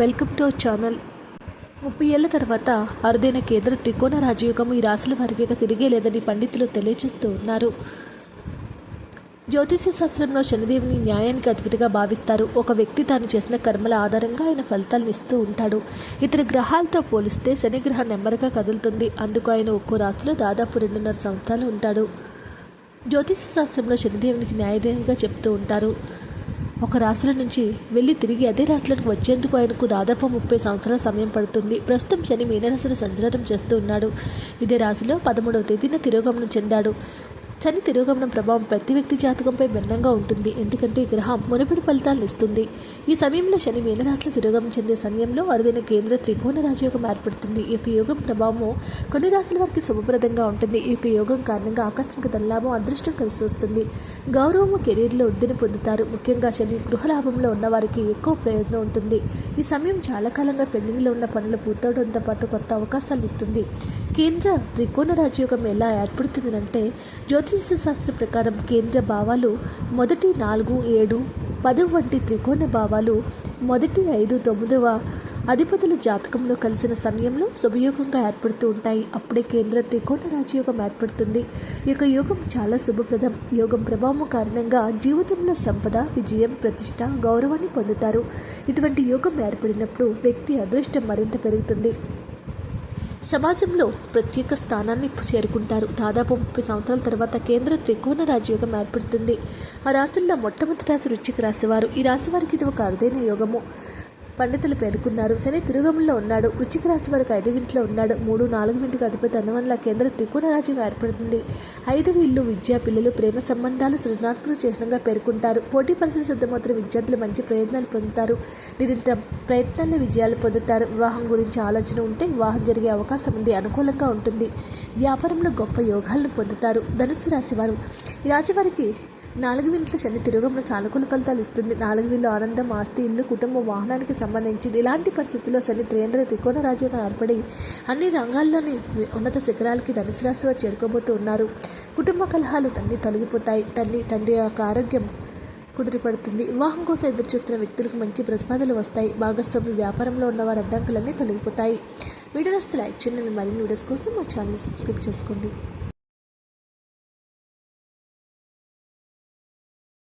Welcome to our channel. ముప్పై ఏళ్ళ తర్వాత అరుదైన కేంద్ర త్రికోణ రాజయోగం ఈ రాశుల వారికి తిరిగే లేదని పండితులు తెలియజేస్తూ ఉన్నారు. జ్యోతిష శాస్త్రంలో శనిదేవుని న్యాయానికి అధిపతిగా భావిస్తారు. ఒక వ్యక్తి తాను చేసిన కర్మల ఆధారంగా ఆయన ఫలితాలను ఇస్తూ ఉంటాడు. ఇతర గ్రహాలతో పోలిస్తే శని గ్రహం నెమ్మదిగా కదులుతుంది. అందుకు ఆయన ఒక్కో రాశిలో దాదాపు రెండున్నర సంవత్సరాలు ఉంటాడు. జ్యోతిష శాస్త్రంలో శనిదేవునికి న్యాయదేవునిగా చెప్తూ ఉంటారు. ఒక రాశుల నుంచి వెళ్ళి తిరిగి అదే రాశులకు వచ్చేందుకు ఆయనకు దాదాపు ముప్పై సంవత్సరాల సమయం పడుతుంది. ప్రస్తుతం శని మీనరాశిలో సంచారం చేస్తూ ఉన్నాడు. ఇదే రాశిలో పదమూడవ తేదీన తిరోగమనం చెందాడు. శని తిరోగమనం ప్రభావం ప్రతి వ్యక్తి జాతకంపై భిన్నంగా ఉంటుంది. ఎందుకంటే ఈ గ్రహం మునుపటి ఫలితాలను ఇస్తుంది. ఈ సమయంలో శని మీనరాశిలో తిరోగమనం చెందే సమయంలో అరుదైన కేంద్ర త్రికోణ రాజయోగం ఏర్పడుతుంది. ఈ యొక్క యోగం ప్రభావము కొన్ని రాశుల వారికి శుభప్రదంగా ఉంటుంది. ఈ యొక్క యోగం కారణంగా ఆకస్మిక ధనలాభం అదృష్టం కలిసి వస్తుంది. గౌరవము కెరీర్లో వృద్ధిని పొందుతారు. ముఖ్యంగా శని గృహలాభంలో ఉన్న వారికి ఎక్కువ ప్రయోజనం ఉంటుంది. ఈ సమయం చాలా కాలంగా పెండింగ్లో ఉన్న పనులు పూర్తవడంతో పాటు కొత్త అవకాశాలు ఇస్తుంది. కేంద్ర త్రికోణ రాజయోగం ఎలా ఏర్పడుతుందంటే జ్యోతి జ్యోతిష శాస్త్ర ప్రకారం కేంద్ర భావాలు మొదటి నాలుగు ఏడు పది వంటి త్రికోణ భావాలు మొదటి ఐదు తొమ్మిదవ అధిపతుల జాతకంలో కలిసిన సమయంలో శుభయోగంగా ఏర్పడుతూ ఉంటాయి. అప్పుడే కేంద్ర త్రికోణ రాజయోగం ఏర్పడుతుంది. ఈ యొక్క యోగం చాలా శుభప్రదం. యోగం ప్రభావం కారణంగా జీవితంలో సంపద విజయం ప్రతిష్ట గౌరవాన్ని పొందుతారు. ఇటువంటి యోగం ఏర్పడినప్పుడు వ్యక్తి అదృష్టం మరింత పెరుగుతుంది. సమాజంలో ప్రత్యేక స్థానాన్ని చేరుకుంటారు. దాదాపు ముప్పై సంవత్సరాల తర్వాత కేంద్ర త్రికోణ రాజయోగం ఏర్పడుతుంది. ఆ రాశుల్లో మొట్టమొదటి రాశి వృశ్చిక రాశి ఈ రాశి వారికి ఇది ఒక అరుదైన యోగము. పండితులు పేర్కొన్నారు. శని తిరుగములో ఉన్నాడు. వృచ్చిక రాశి వారికి ఐదు ఇంట్లో ఉన్నాడు. మూడు నాలుగు ఇంటికి అధిపతి అన్నవల్ల కేంద్ర త్రికోణ రాజుగా ఏర్పడుతుంది. ఐదు ఇల్లు విద్యా పిల్లలు ప్రేమ సంబంధాలు సృజనాత్మక చిహ్నంగా పేర్కొంటారు. పోటీ పరిస్థితి సిద్ధమవుతున్న విద్యార్థులు మంచి ప్రయత్నాలు పొందుతారు. నిరంతరం ప్రయత్నాల్లో విజయాలు పొందుతారు. వివాహం గురించి ఆలోచన ఉంటే వివాహం జరిగే అవకాశం ఉంది. అనుకూలంగా ఉంటుంది. వ్యాపారంలో గొప్ప యోగాలను పొందుతారు. ధనుసు రాశివారు ఈ రాశి వారికి నాలుగు ఇంట్లో శని తిరుగమన సానుకూల ఫలితాలు ఇస్తుంది. నాలుగు వీళ్ళు ఆనందం ఆస్తి ఇల్లు కుటుంబ వాహనానికి సంబంధించింది. ఇలాంటి పరిస్థితుల్లో శని త్రేంద్ర త్రికోణ రాజ్యంగా ఏర్పడి అన్ని రంగాల్లోని ఉన్నత శిఖరాలకి ధనుసు రాశి చేరుకోబోతూ ఉన్నారు. కుటుంబ కలహాలు తన్ని తొలగిపోతాయి. తల్లి తండ్రి యొక్క ఆరోగ్యం కుదిరిపడుతుంది వివాహం కోసం ఎదురు చూస్తున్న వ్యక్తులకు మంచి ప్రతిపాదనలు వస్తాయి. భాగస్వామి వ్యాపారంలో ఉన్న వారి అడ్డంకులన్నీ తొలగిపోతాయి. వీడియోస్ లైక్ చేయండి. మరిన్ని వీడియోస్ కోసం మా ఛానల్ సబ్స్క్రైబ్ చేసుకోండి.